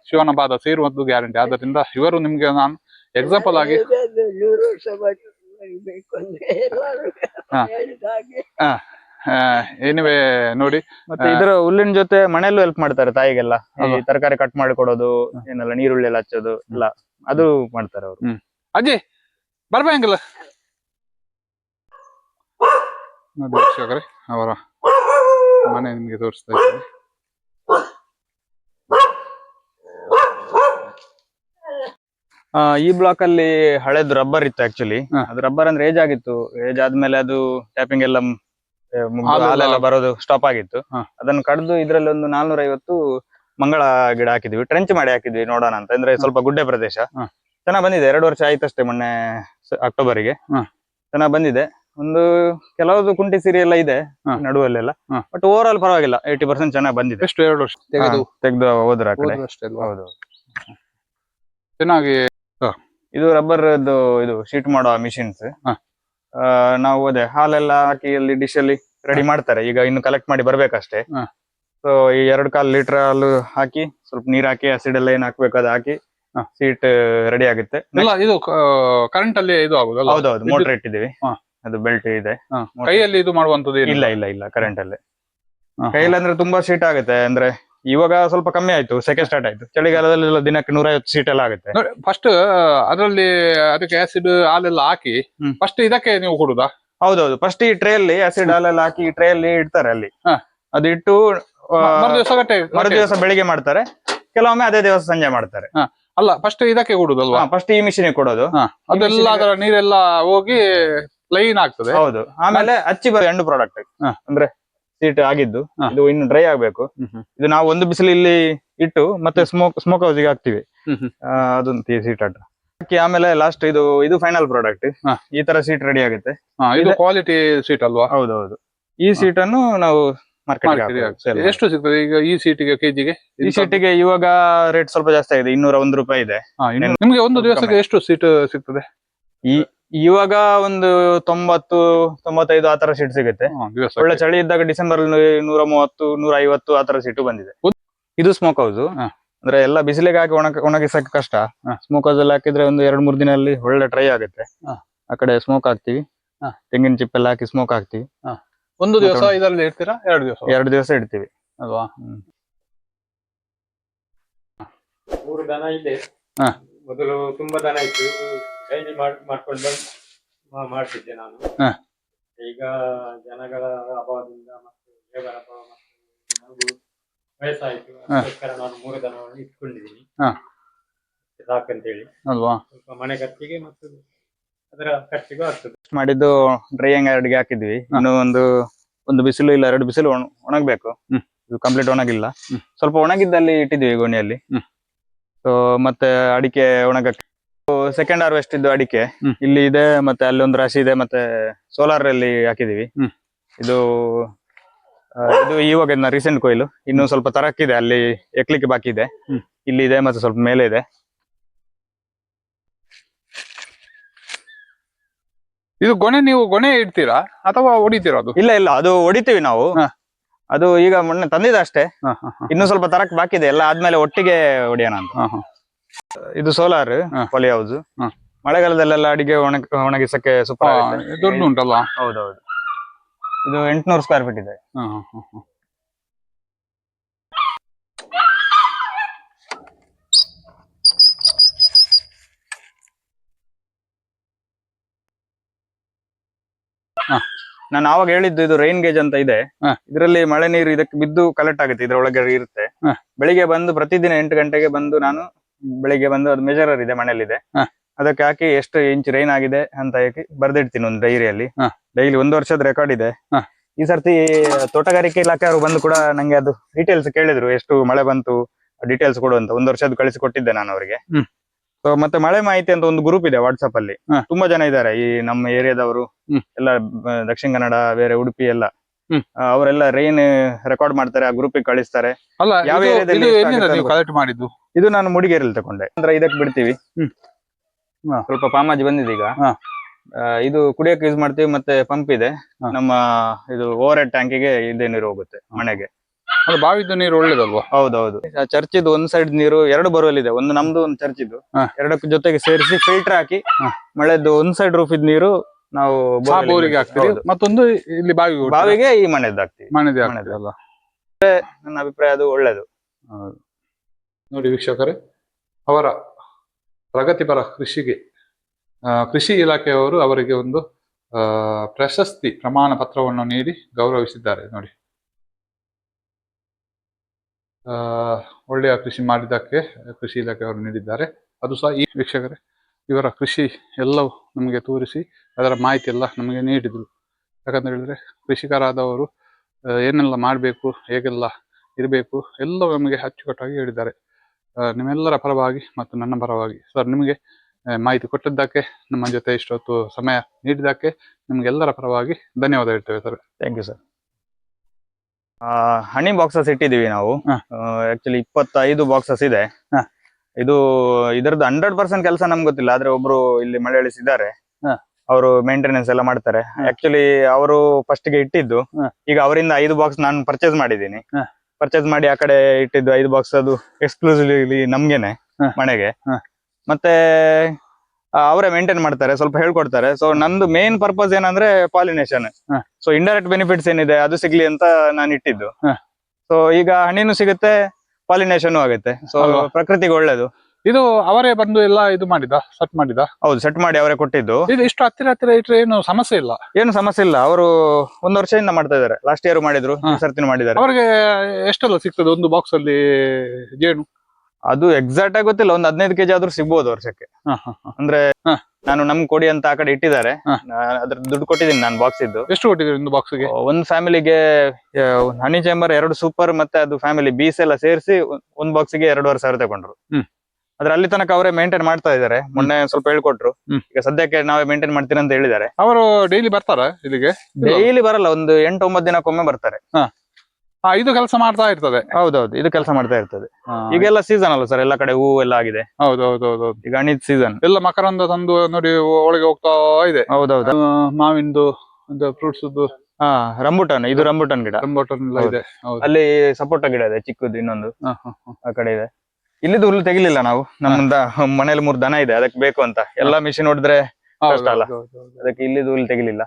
ಶಿವನ ಪಾದ ಸೇರುವಂತ ಗ್ಯಾರಂಟಿ. ಆದ್ದರಿಂದ ಇವರು ನಿಮ್ಗೆ ನಾನು ಎಕ್ಸಾಂಪಲ್ ಆಗಿ ಹಾ. ಏನಿವೆ ನೋಡಿ ಮತ್ತೆ. ಇದರ ಹುಲ್ಲಿನ ಜೊತೆ ಮನೆಯಲ್ಲೂ ಹೆಲ್ಪ್ ಮಾಡ್ತಾರೆ ತಾಯಿಗೆಲ್ಲ. ಈ ತರಕಾರಿ ಕಟ್ ಮಾಡಿ ಕೊಡೋದು ಏನೆಲ್ಲ ನೀರುಳ್ಳಿ ಎಲ್ಲ ಹಚ್ಚೋದು ಎಲ್ಲ. ಅದು ಮಾಡ್ತಾರೆ ಅವರು. ಅಜ್ಜಿ ಬರ್ಬೇಕಲ್ಲ ವೀಕ್ಷಕರೇ ಅವರ ಮನೆ ನಿಮ್ಗೆ ತೋರಿಸ್ತಾ ಇದ್ದೀನಿ. ಆ, ಈ ಬ್ಲಾಕ್ ಅಲ್ಲಿ ಹಳೇದು ರಬ್ಬರ್ ಇತ್ತು ಆಕ್ಚುಲಿ. ಅದು ರಬ್ಬರ್ ಅಂದ್ರೆ ಏಜ್ ಆಗಿತ್ತು. ಏಜ್ ಆದ್ಮೇಲೆ ಅದು ಟ್ಯಾಪಿಂಗ್ ಎಲ್ಲ ಹಾಲೆಲ್ಲ- ಬರೋದು ಸ್ಟಾಪ್ ಆಗಿತ್ತು. ಹಾ. ಅದನ್ನು ಕಡ್ದು ಇದ್ರಲ್ಲಿ ಒಂದು ನಾಲ್ನೂರ ಐವತ್ತು ಮಂಗಳ ಗಿಡ ಹಾಕಿದ್ವಿ. ಟ್ರೆಂಚ್ ಮಾಡಿ ಹಾಕಿದ್ವಿ ನೋಡೋಣ ಅಂತ. ಅಂದ್ರೆ ಸ್ವಲ್ಪ ಗುಡ್ಡೆ ಪ್ರದೇಶ. ಹ. ಚೆನ್ನಾಗ್ ಬಂದಿದೆ. ಎರಡು ವರ್ಷ ಆಯ್ತಷ್ಟೇ ಮೊನ್ನೆ ಅಕ್ಟೋಬರ್ಗೆ ಹಾ. ಚೆನ್ನಾಗ್ ಬಂದಿದೆ. ಒಂದು ಕೆಲವೊಂದು ಕುಂಟಿ ಸೀರೆ ಎಲ್ಲ ಇದೆ ಹಾ. ನಡುವಲ್ಲೆಲ್ಲ. ಹಾ. ಬಟ್ ಓವರ್ ಆಲ್ ಪರವಾಗಿಲ್ಲ. ಏಯ್ಟಿ ಪರ್ಸೆಂಟ್ ಚೆನ್ನಾಗಿ ಬಂದಿದೆ. ಎಷ್ಟು? ಎರಡು ವರ್ಷ? ತೆಗೆದು? ತೆಗೆದು ಹೋದ್ರ ಆ ಕಡೆ? ಹೋದ್ರಷ್ಟೇ ಅಲ್ವಾ? ಹೌದು ಚೆನ್ನಾಗಿ ಇದು ರಬ್ಬರ್ ಇದು ಶೀಟ್ ಮಾಡೋ ಮಿಷಿನ್ಸ್ ಹಾ. ನಾವು ಅದೇ ಹಾಲೆಲ್ಲ ಹಾಕಿ ಅಲ್ಲಿ ಡಿಶ್ ಅಲ್ಲಿ ರೆಡಿ ಮಾಡ್ತಾರೆ. ಈಗ ಇನ್ನು ಕಲೆಕ್ಟ್ ಮಾಡಿ ಬರ್ಬೇಕಷ್ಟೇ. ಸೊ ಈ ಎರಡು ಕಾಲ್ ಲೀಟರ್ ಹಾಲು ಹಾಕಿ ಸ್ವಲ್ಪ ನೀರ್ ಹಾಕಿ ಆಸಿಡ್ ಎಲ್ಲ ಏನ್ ಹಾಕ್ಬೇಕು ಅದು ಹಾಕಿ. ಸೀಟ್ ರೆಡಿ ಆಗುತ್ತೆ. ಇದು ಕರೆಂಟ್ ಅಲ್ಲಿ ಇದು ಆಗುದಲ್ಲ ಹೌದೌದು ಮೋಟರ್ ಇಟ್ಟಿದ್ದೀವಿ. ಹಾ. ಅದು ಬೆಲ್ಟ್ ಇದೆ. ಕೈಯಲ್ಲಿ ಇದು ಮಾಡುವಂತದ್ದು ಇಲ್ಲ ಇಲ್ಲ ಇಲ್ಲ ಕರೆಂಟ್ ಅಲ್ಲಿ. ಕೈಯಲ್ಲಿ ಅಂದ್ರೆ ತುಂಬಾ ಸೀಟ್ ಆಗುತ್ತೆ. ಅಂದ್ರೆ ಇವಾಗ ಸ್ವಲ್ಪ ಕಮ್ಮಿ ಆಯ್ತು ಸೆಕೆಂಡ್ ಸ್ಟಾರ್ಟ್ ಆಯ್ತು. ಚಳಿಗಾಲದಲ್ಲಿ ದಿನಕ್ಕೆ ನೂರೈವತ್ತು ಸೀಟ್ ಎಲ್ಲ ಆಗುತ್ತೆ. ನೋಡಿ ಫಸ್ಟ್ ಅದರಲ್ಲಿ ಅದಕ್ಕೆ ಆಸಿಡ್ ಹಾಲೆಲ್ಲ ಹಾಕಿ ಹ್ಮ್. ಫಸ್ಟ್ ಇದಕ್ಕೆ ನೀವು ಕೊಡುದಾ? ಹೌದೌದು ಫಸ್ಟ್ ಈ ಟ್ರೇ ಅಲ್ಲಿ ಆಸಿಡ್ ಹಾಲೆಲ್ಲ ಹಾಕಿ ಈ ಟ್ರೇ ಅಲ್ಲಿ ಇಡ್ತಾರೆ ಅಲ್ಲಿ. ಹಾ. ಅದು ಇಟ್ಟು ಮರು ದಿವಸ ಬೆಳಿಗ್ಗೆ ಮಾಡ್ತಾರೆ ಕೆಲವೊಮ್ಮೆ ಅದೇ ದಿವಸ ಸಂಜೆ ಮಾಡ್ತಾರೆ. ಅಲ್ಲ ಫಸ್ಟ್ ಇದಕ್ಕೆ ಕೊಡುದಲ್ವಾ? ಫಸ್ಟ್ ಈ ಮಿಷಿನ್ ಕೊಡೋದು. ಹಾ. ಅದೆಲ್ಲ ಅದರ ನೀರೆಲ್ಲ ಹೋಗಿ ಲೈನ್ ಆಗ್ತದೆ. ಹೌದು. ಆಮೇಲೆ ಹಚ್ಚಿ ಬರೋ ಎಂಡು ಪ್ರಾಡಕ್ಟ್ ಹಾ. ಅಂದ್ರೆ ಸೀಟ್ ಆಗಿದ್ದು. ಇದು ಇನ್ನು ಡ್ರೈ ಆಗ್ಬೇಕು. ಇದು ನಾವು ಒಂದು ಬಿಸಿಲು ಇಲ್ಲಿ ಇಟ್ಟು ಮತ್ತೆ ಸ್ಮೋಕ್ ಸ್ಮೋಕ್ ಹೌಸಿಗೆ ಹಾಕ್ತಿವಿ. ಹ್ಮ್ ಹ್ಮ್. ಆ, ಅದೊಂದು ಸೀಟ್ ಅಡ್ಡ ಹಾಕಿ ಆಮೇಲೆ ಲಾಸ್ಟ್ ಇದು ಇದು ಫೈನಲ್ ಪ್ರಾಡಕ್ಟ್ ಈ ತರ ಸೀಟ್ ರೆಡಿ ಆಗುತ್ತೆ. ಇದು ಕ್ವಾಲಿಟಿ ಸೀಟ್ ಅಲ್ವಾ? ಹೌದೌದು. ಈ ಸೀಟ್ ಅನ್ನು ನಾವು ಗೆ ಮಾರ್ಕೆಟ್ ಎಷ್ಟು ಸಿಗ್ತದೆ ಈಗ ಈ ಸೀಟಿಗೆ ಕೆಜಿಗೆ ಈ ಸೀಟಿಗೆ ಇವಾಗ ರೇಟ್ ಸ್ವಲ್ಪ ಜಾಸ್ತಿ ಆಗಿದೆ ಇನ್ನೂರ ಒಂದು ರೂಪಾಯಿ ಇದೆ. ನಿಮ್ಗೆ ಒಂದು ದಿವಸಕ್ಕೆ ಎಷ್ಟು ಸೀಟ್ ಸಿಗ್ತದೆ? ಇವಾಗ ಒಂದು ತೊಂಬತ್ತು ತೊಂಬತ್ತೈದು ಆತರ ಸೀಟ್ ಸಿಗುತ್ತೆ. ಒಳ್ಳೆ ಚಳಿ ಇದ್ದಾಗ ಡಿಸೆಂಬರ್ ನೂರ ಮೂವತ್ತು ನೂರ ಐವತ್ತು ಆತರ ಸೀಟು ಬಂದಿದೆ ಇದು ಸ್ಮೋಕ್ ಹೌಸ್ ಹಾ. ಅಂದ್ರೆ ಎಲ್ಲ ಬಿಸಿಲಿಗೆ ಹಾಕಿ ಒಣಗ ಒಣಗಿಸಕ್ಕೆ ಕಷ್ಟ. ಸ್ಮೋಕ್ ಹೌಸ್ ಅಲ್ಲಿ ಹಾಕಿದ್ರೆ ಒಂದು ಎರಡ್ ಮೂರ್ ದಿನದಲ್ಲಿ ಒಳ್ಳೆ ಟ್ರೈ ಆಗುತ್ತೆ. ಆ ಕಡೆ ಸ್ಮೋಕ್ ಹಾಕ್ತಿವಿ. ತೆಂಗಿನ ಚಿಪ್ ಎಲ್ಲ ಹಾಕಿ ಸ್ಮೋಕ್ ಹಾಕ್ತಿವಿ. ಒಂದು ದಿವಸ ಇದರಲ್ಲಿ ಇಡ್ತೀರಾ? ಎರಡು ದಿವಸ? ಎರಡು ದಿವಸ ಇಡ್ತೀವಿ. ಅಲ್ವಾ? ಮೂರು ದನ ಇದೆ. ಹಾ. ಮೊದಲು ತುಂಬಾ ದನ ಇತ್ತು. ಡೈಲಿ ಮಾಡ್ಕೊಂಡು ಬಂದು ಮಾಡ್ತಿದ್ದೆ ನಾನು. ಹ. ಈಗ ಜನಗಳ ಅಭಾವದಿಂದ ಮತ್ತು ಲೇಬರ್ ಅಭಾವ ಮತ್ತು ನನಗೂ ವಯಸ್ಸಾಯಿತು. ಅದಕ್ಕೋಸ್ಕರ ನಾನು ಮೂರು ದನ ಇಟ್ಕೊಂಡಿದ್ದೀನಿ. ಹ. ಸಾಕಂತೇಳಿ ಅಲ್ವಾ? ಸ್ವಲ್ಪ ಮನೆ ಖರ್ಚಿಗೆ ಮತ್ತು ಅದರ ಖರ್ಚಿಗೂ ಆಗ್ತದೆ. ಮಾಡಿದ್ದು ಡ್ರೈಯಿಂಗ್ ಎರಡ್ಗೆ ಹಾಕಿದ್ವಿ. ಇನ್ನು ಒಂದು ಒಂದು ಬಿಸಿಲು ಇಲ್ಲ ಎರಡು ಬಿಸಿಲು ಒಣ- ಒಣಗ್ಬೇಕು. ಹ್ಮ್. ಇದು ಕಂಪ್ಲೀಟ್ ಒಣಗಿಲ್ಲ. ಹ್ಮ್. ಸ್ವಲ್ಪ ಒಣಗಿದ್ದಲ್ಲಿ ಇಟ್ಟಿದ್ವಿ ಗೋಣಿಯಲ್ಲಿ. ಹ್ಮ್. ಸೊ ಮತ್ತೆ ಅಡಿಕೆ ಒಣಗಕ್ಕೆ ಸೆಕೆಂಡ್ ಹಾರ್ವೆಸ್ಟ್ ಇದ್ದು ಅಡಿಕೆ. ಇಲ್ಲಿ ಇದೆ ಮತ್ತೆ ಅಲ್ಲಿ ಒಂದು ರಾಶಿ ಇದೆ ಮತ್ತೆ ಸೋಲಾರ್ ಅಲ್ಲಿ ಹಾಕಿದೀವಿ. ಇದು ಆ, ಇದು ಇವಾಗ ರೀಸೆಂಟ್ ಕೊಯ್ಲು. ಇನ್ನು ಸ್ವಲ್ಪ ತರಕ್ಕಿದೆ ಅಲ್ಲಿ ಎಕ್ಲಿಕ್ಕೆ ಬಾಕಿ ಇದೆ. ಇಲ್ಲಿ ಇದೆ ಮತ್ತೆ ಸ್ವಲ್ಪ ಮೇಲೆ ಇದೆ. ಇದು ಗೊನೆ ನೀವು ಗೊನೆ ಇಡ್ತೀರಾ ಅಥವಾ ಹೊಡಿತೀರಾ ಅದು? ಇಲ್ಲ ಇಲ್ಲ ಅದು ಹೊಡಿತೀವಿ ನಾವು. ಹ. ಅದು ಈಗ ಮೊನ್ನೆ ತಂದಿದೆ ಅಷ್ಟೇ. ಹ, ಹ, ಹ. ಇನ್ನು ಸ್ವಲ್ಪ ತರಕ್ ಬಾಕಿ ಇದೆ ಎಲ್ಲ ಆದ್ಮೇಲೆ ಒಟ್ಟಿಗೆ ಹೊಡಿಯೋಣ ಅಂತ. ಹ, ಹ. ಇದು ಸೋಲಾರ್ ಪೊಲಿ ಹೌಸ್ ಮಳೆಗಾಲದಲ್ಲೆಲ್ಲ ಅಡಿಗೆ ಒಣಗ ಒಣಗಿಸಕ್ಕೆ ಸೂಪರ್ ದೊಡ್ಡ ಉಂಟಲ್ಲ? ಹೌದೌದು. ಇದು ಎಂಟ್ನೂರು ಸ್ಕ್ವೇರ್ ಫೀಟ್ ಇದೆ. ನಾನು ಆವಾಗ ಹೇಳಿದ್ದು ಇದು ರೈನ್ ಗೇಜ್ ಅಂತ ಇದೆ. ಇದರಲ್ಲಿ ಮಳೆ ನೀರು ಇದಕ್ಕೆ ಬಿದ್ದು ಕಲೆಕ್ಟ್ ಆಗುತ್ತೆ ಇದ್ರೊಳಗೆ ಇರುತ್ತೆ. ಹ. ಬೆಳಿಗ್ಗೆ ಬಂದು ಪ್ರತಿದಿನ ಎಂಟು ಗಂಟೆಗೆ ಬಂದು ನಾನು ಬೆಳಿಗ್ಗೆ ಬಂದು ಅದು ಮೆಜರರ್ ಇದೆ ಮನೇಲಿದೆ ಹ. ಅದಕ್ಕೆ ಹಾಕಿ ಎಷ್ಟು ಇಂಚ್ ರೈನ್ ಆಗಿದೆ ಅಂತ ಹಾಕಿ ಬರ್ದಿಡ್ತೀನಿ ಒಂದು ಡೈರಿಯಲ್ಲಿ ಡೈಲಿ ಒಂದು ವರ್ಷದ ರೆಕಾರ್ಡ್ ಇದೆ. ಈ ಸರ್ತಿ ತೋಟಗಾರಿಕೆ ಇಲಾಖೆ ಅವರು ಬಂದು ಕೂಡ ನಂಗೆ ಅದು ಡೀಟೇಲ್ಸ್ ಕೇಳಿದ್ರು ಎಷ್ಟು ಮಳೆ ಬಂತು ಡೀಟೇಲ್ಸ್ ಕೊಡು ಅಂತ. ಒಂದು ವರ್ಷದ ಕಳಿಸಿ ಕೊಟ್ಟಿದ್ದೆ ನಾನು ಅವರಿಗೆ. ಸೊ ಮತ್ತೆ ಮಳೆ ಮಾಹಿತಿ ಅಂತ ಒಂದು ಗ್ರೂಪ್ ಇದೆ ವಾಟ್ಸ್ಆಪ್ ಅಲ್ಲಿ. ತುಂಬಾ ಜನ ಇದ್ದಾರೆ ಈ ನಮ್ಮ ಏರಿಯಾದವರು ಎಲ್ಲ ದಕ್ಷಿಣ ಕನ್ನಡ ಬೇರೆ ಉಡುಪಿ ಎಲ್ಲ. ಅವರೆಲ್ಲ ರೈನ್ ರೆಕಾರ್ಡ್ ಮಾಡ್ತಾರೆ ಆ ಗ್ರೂಪ್ ಕಳಿಸ್ತಾರೆ. ಅಲ್ಲ ಯಾವ ಇದು- ಏರಿಯಾದಲ್ಲಿ ಇದು ಎಲ್ಲಿಂದ ಆಗುತ್ತೆ ನೀವು ಅಂತ ಕಲೆಕ್ಟ್ ಮಾಡಿದ್ದು ಇದು ನಾನು ಮುಡಿಗೇರಿಯಲ್ಲಿ ತಗೊಂಡೆ. ಅಂದ್ರೆ ಇದಕ್ಕೆ ಬಿಡ್ತೀವಿ. ಹ್ಮ್. ಹಾ. ಸ್ವಲ್ಪ ಪಾಮಾಜಿ ಬಂದಿದೆ ಈಗ ಹಾ. ಆ, ಇದು ಕುಡಿಯಕ್ಕೆ ಯೂಸ್ ಮಾಡ್ತೀವಿ ಮತ್ತೆ ಪಂಪ್ ಇದೆ. ಹಾ. ನಮ್ಮ ಇದು ಓವರ್ ಹೆಡ್ ಟ್ಯಾಂಕಿಗೆ ಇದೇ ನೀರು ಹೋಗುತ್ತೆ ಮನೆಗೆ. ಅದು ಬಾವಿದು ನೀರು ಒಳ್ಳೇದಲ್ವಾ? ಹೌದೌದು. ಚರ್ಚಿದ್ದು ಒಂದ್ ಸೈಡ್ ನೀರು ಎರಡು ಬರುವಲ್ಲಿ ಇದೆ ಒಂದು ನಮ್ದು ಒಂದು ಚರ್ಚ್ ಇದು ಎರಡಕ್ಕೂ ಜೊತೆಗೆ ಸೇರಿಸಿ ಫಿಲ್ಟರ್ ಹಾಕಿ ಮಳೆದು ಮಳೆದ್ದು ಒಂದ್ ಸೈಡ್ ರೂಫಿದ್ ನೀರು ನಾವು ಬೋರಿಗೆ. ಮತ್ತೊಂದು ಇಲ್ಲಿ ಬಾವಿ? ಬಾವಿಗೆ ಈ ಮನೆದ್ದು ಹಾಕ್ತಿವಿ. ಮನೆದೇ ಮನೆದೇ. ಅಲ್ಲ? ನನ್ನ ಅಭಿಪ್ರಾಯ ಅದು ಒಳ್ಳೇದು. ನೋಡಿ ವೀಕ್ಷಕರೇ ಅವರ ಪ್ರಗತಿಪರ ಕೃಷಿಗೆ ಕೃಷಿ ಇಲಾಖೆಯವರು ಅವರಿಗೆ ಒಂದು ಪ್ರಶಸ್ತಿ ಪ್ರಮಾಣ ಪತ್ರವನ್ನು ನೀಡಿ ಗೌರವಿಸಿದ್ದಾರೆ ನೋಡಿ. ಆ, ಒಳ್ಳೆಯ ಕೃಷಿ ಮಾಡಿದ್ದಕ್ಕೆ ಕೃಷಿ ಇಲಾಖೆಯವರು ನೀಡಿದ್ದಾರೆ. ಅದು ಸಹ ಈ ವೀಕ್ಷಕರೇ ಇವರ ಕೃಷಿ ಎಲ್ಲವೂ ನಮಗೆ ತೋರಿಸಿ ಅದರ ಮಾಹಿತಿ ಎಲ್ಲ ನಮಗೆ ನೀಡಿದರು. ಯಾಕಂತ ಹೇಳಿದ್ರೆ ಕೃಷಿಕರಾದವರು ಏನೆಲ್ಲ ಮಾಡಬೇಕು ಹೇಗೆಲ್ಲ ಇರಬೇಕು ಎಲ್ಲವೂ ನಮಗೆ ಅಚ್ಚುಕಟ್ಟಾಗಿ ಹೇಳಿದ್ದಾರೆ. ನಿಮ್ಮೆಲ್ಲರ ಪರವಾಗಿ ಮತ್ತು ನನ್ನ ಪರವಾಗಿ. ಸರ್ ನಿಮಗೆ ಮಾಹಿತಿ ಕೊಟ್ಟಿದ್ದಕ್ಕೆ ನಮ್ಮ ಜೊತೆ ಇಷ್ಟೊತ್ತು ಸಮಯ ನೀಡಿದ್ದಕ್ಕೆ ನಿಮಗೆಲ್ಲರ ಪರವಾಗಿ ಧನ್ಯವಾದ ಹೇಳ್ತೇವೆ sir thank you sir honey boxes ಇಟ್ಟಿದ್ದೀವಿ ನಾವು. ಆ್ಯಕ್ಚುಲಿ ಆಕ್ಚುಲಿ ಇಪ್ಪತ್ತೈದು ಬಾಕ್ಸಸ್ ಇದೆ. ಹ. ಇದು ಇದರದ್ದು ಹಂಡ್ರೆಡ್ ಪರ್ಸೆಂಟ್ ಕೆಲಸ ನಮ್ಗೆ ಗೊತ್ತಿಲ್ಲ ಆದ್ರೆ ಒಬ್ರು ಇಲ್ಲಿ ಮಳೆ ಇದ್ದಾರೆ ಹ. ಅವರು ಮೇಂಟೆನೆನ್ಸ್ ಎಲ್ಲ ಮಾಡ್ತಾರೆ ಹ. ಆಕ್ಚುಲಿ ಅವರು ಫಸ್ಟ್ಗೆ ಇಟ್ಟಿದ್ದು ಹ. ಈಗ ಅವರಿಂದ ಐದು ಬಾಕ್ಸ್ ನಾನು ಪರ್ಚೇಸ್ ಮಾಡಿದ್ದೀನಿ ಹ. ಪರ್ಚೇಸ್ ಮಾಡಿ ಆ ಕಡೆ ಇಟ್ಟಿದ್ದು ಐದು ಬಾಕ್ಸ್ ಅದು ಎಕ್ಸ್ಕ್ಲೂಸಿವ್ಲಿ ನಮ್ಗೆನೆ ಹ. ಮನೆಗೆ ಹ. ಮತ್ತೆ ಆ, ಅವರೇ ಮೇಂಟೈನ್ ಮಾಡ್ತಾರೆ ಸ್ವಲ್ಪ ಹೇಳ್ಕೊಡ್ತಾರೆ ಸೊ ನಂದು ಮೇನ್ ಪರ್ಪಸ್ ಏನಂದ್ರೆ ಪಾಲಿನೇಷನ್ ಹಾ. ಸೊ ಇಂಡೈರೆಕ್ಟ್ ಬೆನಿಫಿಟ್ಸ್ ಏನಿದೆ ಅದು ಸಿಗ್ಲಿ ಅಂತ ನಾನು ಇಟ್ಟಿದ್ದು ಹ. ಸೊ ಈಗ ಹಣ್ಣಿನೂ ಸಿಗುತ್ತೆ ಪಾಲಿನೇಷನ್ ಆಗುತ್ತೆ. ಸೊ? ಪ್ರಕೃತಿಗೆ ಒಳ್ಳೇದು. ಇದು ಅವರೇ ಬಂದು ಎಲ್ಲ ಇದು ಮಾಡಿದ ಸೆಟ್ ಮಾಡಿದ ಹೌದು ಸೆಟ್ ಮಾಡಿ ಅವರೇ ಕೊಟ್ಟಿದ್ದು. ಇದು ಇಷ್ಟು ಹತ್ತಿರ ಹತ್ತಿರ ಇಟ್ರೆ ಏನು ಸಮಸ್ಯೆ ಇಲ್ಲ? ಏನು ಸಮಸ್ಯೆ ಇಲ್ಲ. ಅವರು ಒಂದು ವರ್ಷದಿಂದ ಮಾಡ್ತಾ ಇದಾರೆ ಲಾಸ್ಟ್ ಇಯರ್ ಮಾಡಿದ್ರು ಸರ್ತಿನ ಮಾಡಿದ್ದಾರೆ. ಅವರಿಗೆ ಎಷ್ಟೆಲ್ಲ ಸಿಗ್ತದೆ? ಒಂದು ಬಾಕ್ಸ್ ಅಲ್ಲಿ ಜೇನು? ಅದು ಎಕ್ಸಾಕ್ಟ್ ಆಗಿ ಗೊತ್ತಿಲ್ಲ. ಒಂದು ಹದಿನೈದು ಕೆಜಿ ಆದ್ರೂ ಸಿಗ್ಬೋದು ವರ್ಷಕ್ಕೆ. ಅಂದ್ರೆ. ನಾನು ನಮ್ ಕೊಡಿ ಅಂತ ಆ ಕಡೆ ಇಟ್ಟಿದ್ದಾರೆ. ಅದ್ರ ದುಡ್ಡು ಕೊಟ್ಟಿದ್ದೀನಿ ನಾನು ಬಾಕ್ಸ್ ಇದ್ದು ಎಷ್ಟು ಕೊಟ್ಟಿದ್ದೀರಿ ಒಂದು ಬಾಕ್ಸ್ಗೆ ಒಂದ್ ಫ್ಯಾಮಿಲಿಗೆ ಹನಿ ಚೇಂಬರ್ ಎರಡು ಸೂಪರ್ ಮತ್ತೆ ಅದು ಫ್ಯಾಮಿಲಿ ಬೀಸ್ ಎಲ್ಲ ಸೇರಿಸಿ ಒಂದ್ ಬಾಕ್ಸಿಗೆ ಎರಡೂವರೆ ಸಾವಿರ ತಗೊಂಡ್ರು. ಅದ್ರ ಅಲ್ಲಿ ತನಕ ಅವರೇ ಮೇಂಟೈನ್ ಮಾಡ್ತಾ ಇದ್ದಾರೆ. ಮೊನ್ನೆ ಸ್ವಲ್ಪ ಹೇಳ್ಕೊಟ್ರು. ಈಗ ಸದ್ಯಕ್ಕೆ ನಾವೇ ಮೇಂಟೈನ್ ಮಾಡ್ತೀನಿ ಅಂತ ಹೇಳಿದ್ದಾರೆ. ಅವರು ಡೈಲಿ ಬರ್ತಾರ ಇಲ್ಲಿಗೆ? ಇಲ್ಲ. ಡೈಲಿ ಬರಲ್ಲ ಒಂದು ಎಂಟು ಒಂಬತ್ತು ದಿನಕ್ಕೊಮ್ಮೆ ಬರ್ತಾರೆ. ಇದು ಕೆಲಸ ಮಾಡ್ತಾ ಇರ್ತದೆ. ಹೌದೌದು ಇದು ಕೆಲಸ ಮಾಡ್ತಾ ಇರ್ತದೆ. ಈಗೆಲ್ಲ ಸೀಸನ್ ಅಲ್ಲ ಸರ್ ಎಲ್ಲ ಕಡೆ ಹೂ ಎಲ್ಲ ಆಗಿದೆ. ಹೌದು ಹೌದು ಹೌದು ಈಗ ಹಣಿದ್ ಸೀಸನ್ ಎಲ್ಲ ಮಕರಂದ ತಂದು ನೋಡಿ ಒಳಗೆ ಹೋಗ್ತಾ ಇದೆ. ಹೌದೌದು. ಮಾವಿಂದು ಫ್ರೂಟ್ಸ್ ಹಾ ರಂಬುಟನ್ ಇದು ರಂಬುಟನ್ ಗಿಡ. ರಂಬುಟನ್ ಎಲ್ಲ ಇದೆ ಅಲ್ಲಿ ಸಪೋಟ ಗಿಡ ಇದೆ ಚಿಕ್ಕದು ಇನ್ನೊಂದು. ಆ ಕಡೆ ಇದೆ. ಇಲ್ಲಿದ್ದು ಹುಲ್ಲು ತೆಗಿಲಿಲ್ಲ ನಾವು. ನಮ್ಮಿಂದ ಮನೇಲಿ ಮೂರ್ ದನ ಇದೆ ಅದಕ್ಕೆ ಬೇಕು ಅಂತ. ಎಲ್ಲಾ ಮಿಷಿನ್ ಹೊಡೆದ್ರೆ. ಅದಕ್ಕೆ ಇಲ್ಲಿದ್ದು ಹುಲ್ಲು ತೆಗಿಲಿಲ್ಲ.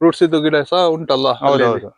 ಫ್ರೂಟ್ಸ್ ಇದ್ದು ಗಿಡ ಸಹ ಉಂಟಲ್ಲ ಹೌದೌದು ಹೌದು.